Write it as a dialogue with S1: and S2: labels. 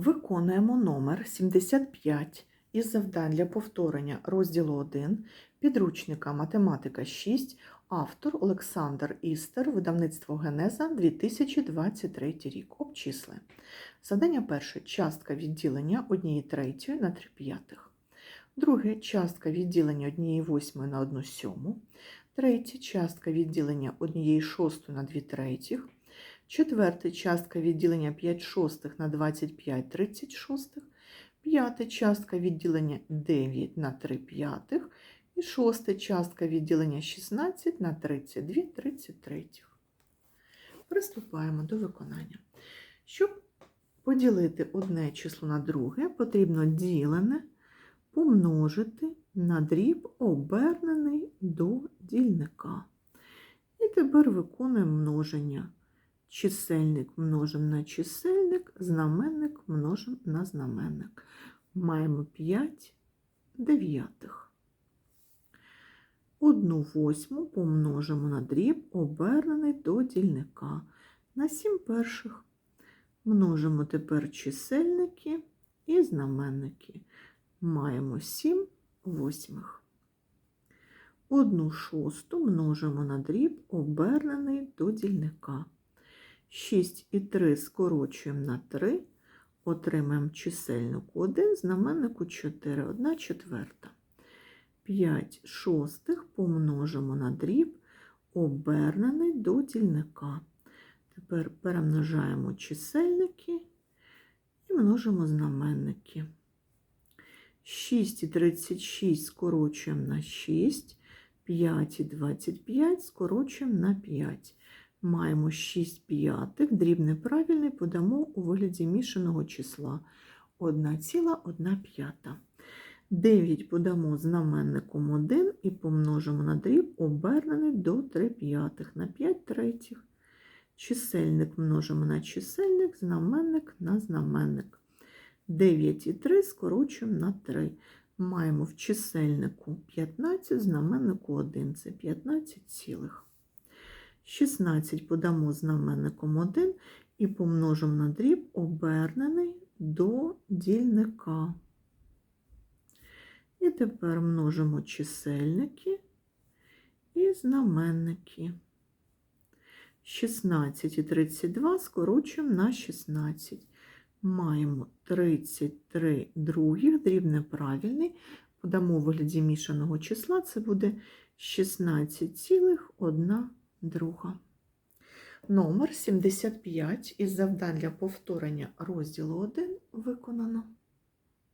S1: Виконуємо номер 75 із завдань для повторення розділу 1 підручника Математика 6, автор Олександр Істер, видавництво Генеза 2023 рік. Обчисли. Задання перше. Частка відділення 1 третьої на 3 п'ятих. Друге. Частка відділення 1 восьмої на 1 сьому. Третє. Частка відділення 1 шостої на 2 третіх. Четверте частка відділення 5 шостих на 25 36. П'яте частка відділення 9 на 3 п'ятих. І шосте частка відділення 16 на 32 33. Приступаємо до виконання. Щоб поділити одне число на друге, потрібно ділене помножити на дріб, обернений до дільника. І тепер виконуємо множення. Чисельник множимо на чисельник, знаменник множимо на знаменник. Маємо 5 дев'ятих. Одну восьму помножимо на дріб, обернений до дільника. На 7 перших. Множимо тепер чисельники і знаменники. Маємо 7 восьмих. Одну шосту множимо на дріб, обернений до дільника. 6 і 3 скорочуємо на 3, отримаємо чисельнику 1, знаменнику 4, 1 четверта. 5 шостих помножимо на дріб, обернений до дільника. Тепер перемножаємо чисельники і множимо знаменники. 6 і 36 скорочуємо на 6, 5 і 25 скорочуємо на 5. Маємо 6 п'ятих, дріб неправильний подамо у вигляді мішаного числа 1,1 п'ята. 9 подамо знаменником 1 і помножимо на дріб, обернений до 3 п'ятих на 5 третіх. Чисельник множимо на чисельник, знаменник на знаменник. 9 і 3 скорочуємо на 3. Маємо в чисельнику 15, знаменнику 1 це 15 цілих. 16 подамо знаменником 1 і помножимо на дріб, обернений до дільника. І тепер множимо чисельники і знаменники. 16 і 32 скорочуємо на 16. Маємо 33 других, дріб неправильний. Подамо у вигляді мішаного числа, це буде 16,1 друга. Номер 75 із завдань для повторення розділу 1 виконано.